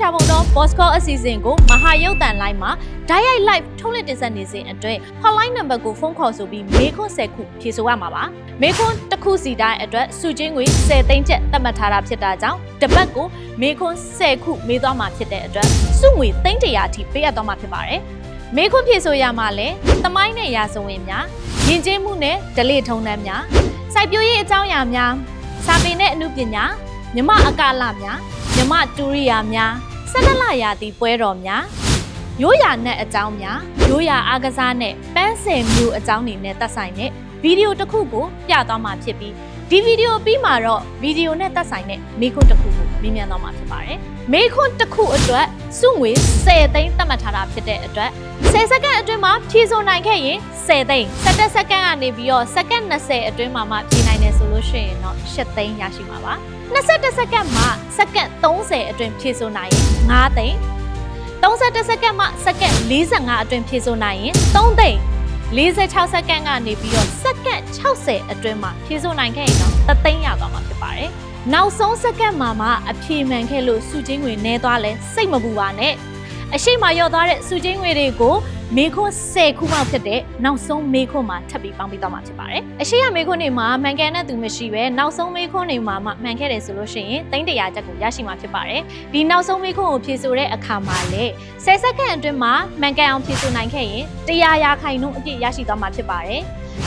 ရှာပုံတော့ Bosco အစီအစဉ်ကိုမဟာရုပ်တန်လိုင်းမှာ Direct Live ထုတ်လွှင့်တင်ဆက်နေစဉ်အတွင်း hotline number ကိုဖုန်းခေါ်ဆိုပြီးမေခွန်း10ခုဖြေဆိုရမှာပါမေခွန်းတစ်ခုစီတိုင်းအတွက်စုချင်းငွေ10သိန်းကျပ်သတ်မှတ်ထားတာဖြစ်တာကြောင့်တစ်ပတ်ကိုမေခွန်း10ခုမေးသွားမှာဖြစ်တဲ့အတွက်စုငွေသိန်း100အထိပေးအပ်သွားမှာဖြစ်ပါတယ်မေခွန်းဖြေဆိုရမှာလဲသမိုင်းနဲ့ရာဇဝင်များယဉ်ကျေးမှုနဲ့ဓလေ့ထုံးတမ်းများစိုက်ပျိုးရေးအကြောင်းအရာများစာပေနဲ့အမှုပညာမြမအကာလများမြမတူရိယာများ ဆန္ဒလရာသီပွဲတော်များရိုးရာနဲ့အကြောင်းများရိုးရာအားကစားနဲ့ပန်းစင်မျိုးအကြောင်းတွေနဲ့သက်ဆိုင်တဲ့ဗီဒီယိုတစ်ခုကိုပြသွားမှာဖြစ်ပြီး ဒီဗီဒီယိုပြီးမှာတော့ဗီဒီယိုနဲ့သက်ဆိုင်တဲ့မေးခွန်းတစ်ခုကိုမြင်မြန်သွားမှာဖြစ်ပါတယ်။မေးခွန်းတစ်ခုအတွက်စုငွေ10သိန်းသတ်မှတ်ထားတာဖြစ်တဲ့အတွက်10စက္ကန့်အတွင်းမှာဖြည့်ဆို့နိုင်ခဲ့ရင်10သိန်း17စက္ကန့်ကနေပြီးတော့စက္ကန့်20အတွင်းမှာမှဖြည့်နိုင်တယ်ဆိုလို့ရှိရင်တော့10သိန်းရရှိမှာပါ21စက္ကန့်မှာစက္ကန့်30အတွင်းဖြည့်ဆို့နိုင်ရင်9သိန်း31စက္ကန့်မှစက္ကန့်45အတွင်းဖြည့်ဆို့နိုင်ရင်3သိန်း 46စက္ကန့်ကနေပြီးတော့စက္ကန့်60အတွင်းမှာဖြည့်ဆို့နိုင်ခဲ့ရင်တော့3သိန်းရသွားမှာဖြစ်ပါတယ်နောက်ဆုံးစက္ကန့်မှာမှအဖြေမှန်ခဲ့လို့စုချင်းငွေနဲသွားလဲစိတ်မပူပါနဲ့ အရှိမရော့သွားတဲ့စုချင်းငွေတွေကိုမေခွန်း10ခုမှဖြစ်တဲ့နောက်ဆုံးမေခွန်းမှာထပ်ပြီးပေါင်းပြီးတော့မှာဖြစ်ပါတယ်အရှိရမေခွန်းတွေမှာမှန်ကန်တဲ့သူမရှိပဲနောက်ဆုံးမေခွန်းတွေမှာမှမှန်ခဲ့တယ်ဆိုလို့ရှိရင်300ချက်ကိုရရှိမှာဖြစ်ပါတယ်ဒီနောက်ဆုံးမေခွန်းကိုဖြည့်ဆိုတဲ့အခါမှာလေ10စက္ကန့်အတွင်းမှာမှန်ကန်အောင်ဖြည့်ဆိုနိုင်ခဲ့ရင်100ရာခိုင်နှုန်းအပြည့်ရရှိသွားမှာဖြစ်ပါတယ်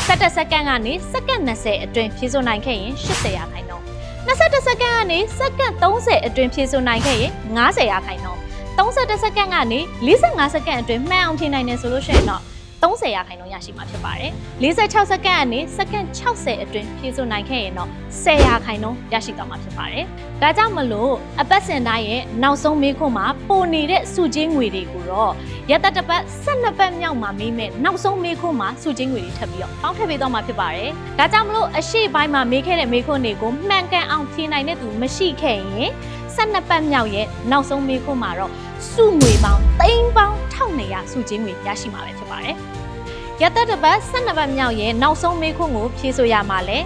17စက္ကန့်ကနေစက္ကန့်20အတွင်းဖြည့်ဆိုနိုင်ခဲ့ရင်80ရာခိုင်နှုန်း21စက္ကန့်ကနေစက္ကန့်30အတွင်းဖြည့်ဆိုနိုင်ခဲ့ရင်90ရာခိုင်နှုန်း 31စက္ကန့်ကနေ45စက္ကန့်အတွင်းမှန်အောင်ဖြည့်နိုင်တယ်ဆိုလို့ရှိရင်တော့30ရာခိုင်နှုန်းရရှိမှာဖြစ်ပါတယ်46စက္ကန့်ကနေစက္ကန့်60အတွင်းဖြည့်ဆိုနိုင်ခဲ့ရင်တော့10ရာခိုင်နှုန်းရရှိသွားမှာဖြစ်ပါတယ်ဒါကြောင့်မလို့အပတ်စဉ်တိုင်းရဲ့နောက်ဆုံးမေးခွန်းမှာပိုနေတဲ့စုချင်းငွေတွေကိုတော့ရတတပတ်12ပတ်မြောက်မှာမေးမယ်နောက်ဆုံးမေးခွန်းမှာစုချင်းငွေတွေထပ်ပြီးတော့ပေါင်းထည့်ပေးသွားမှာဖြစ်ပါတယ်ဒါကြောင့်မလို့အရှိပိုင်းမှာမေးခဲ့တဲ့မေးခွန်းတွေကိုမှန်ကန်အောင်ဖြေနိုင်တဲ့သူမရှိခဲ့ရင် 12ပတ်မြောက်ရဲ့နောက်ဆုံးမေးခွန်းမှာတော့စုငွေပေါင်းသိန်းပေါင်း1200စုချင်းငွေရရှိမှာပဲဖြစ်ပါတယ်။ရသက်တစ်ပတ်12ပတ်မြောက်ရဲ့နောက်ဆုံးမေးခွန်းကိုဖြေဆိုရမှာလဲ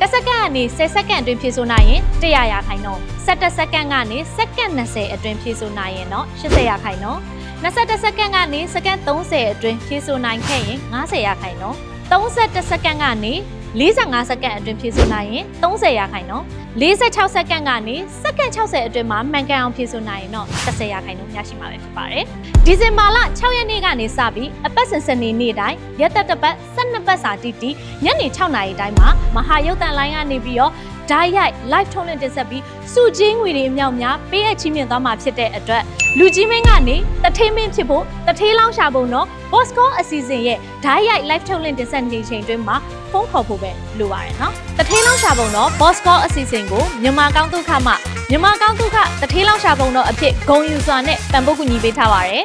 တစ်စက္ကန့်ကနေ10စက္ကန့်အတွင်းဖြေဆိုနိုင်ရင်100ရာခိုင်နှုန်း17စက္ကန့်ကနေစက္ကန့်20အတွင်းဖြေဆိုနိုင်ရင်တော့80ရာခိုင်နှုန်း21စက္ကန့်ကနေစက္ကန့်30အတွင်းဖြေဆိုနိုင်ခဲ့ရင်90ရာခိုင်နှုန်း31စက္ကန့်ကနေ 45စက္ကန့်အတွင်းဖြည့်ဆိုနိုင်ရင်30ရာခိုင်နှုန်း46စက္ကန့်ကနေစက္ကန့်60အတွင်းမှာမှန်ကန်အောင်ဖြည့်ဆိုနိုင်ရင်တော့30ရာခိုင်နှုန်းရရှိမှာပဲဖြစ်ပါတယ်။ဒီဇင်ဘာလ6ရက်နေ့ကနေစပြီးအပတ်စဉ်စနေနေ့တိုင်းရက်သက်တစ်ပတ်12ပတ်စာတီတီညနေ6နာရီတိုင်းမှာမဟာရုပ်တန်လိုင်းကနေပြီးတော့ ဓာတ်ရိုက် live ထုတ်လွှင့်တင်ဆက်ပြီးစုချင်းငွေတွေအမြောက်များပေးအပ်ချီးမြှင့်သွားမှာဖြစ်တဲ့အတွက်လူကြီးမင်းကနေတထေးမင်းဖြစ်ဖို့တထေးလောင်းရှာဖို့တော့ Bosco အစီအစဉ်ရဲ့ဓာတ်ရိုက် live ထုတ်လွှင့်တင်ဆက်နေချိန်တွင်းမှာဖုန်းခေါ်ဖို့ပဲလိုပါတယ်နော်တထေးလောင်းရှာဖို့တော့ Bosco အစီအစဉ်ကိုမြန်မာကောင်းဒုက္ခမှမြန်မာကောင်းဒုက္ခတထေးလောင်းရှာဖို့တော့အဖြစ်ဂုံယူစွာနဲ့ပံ့ပိုးကူညီပေးထားပါတယ်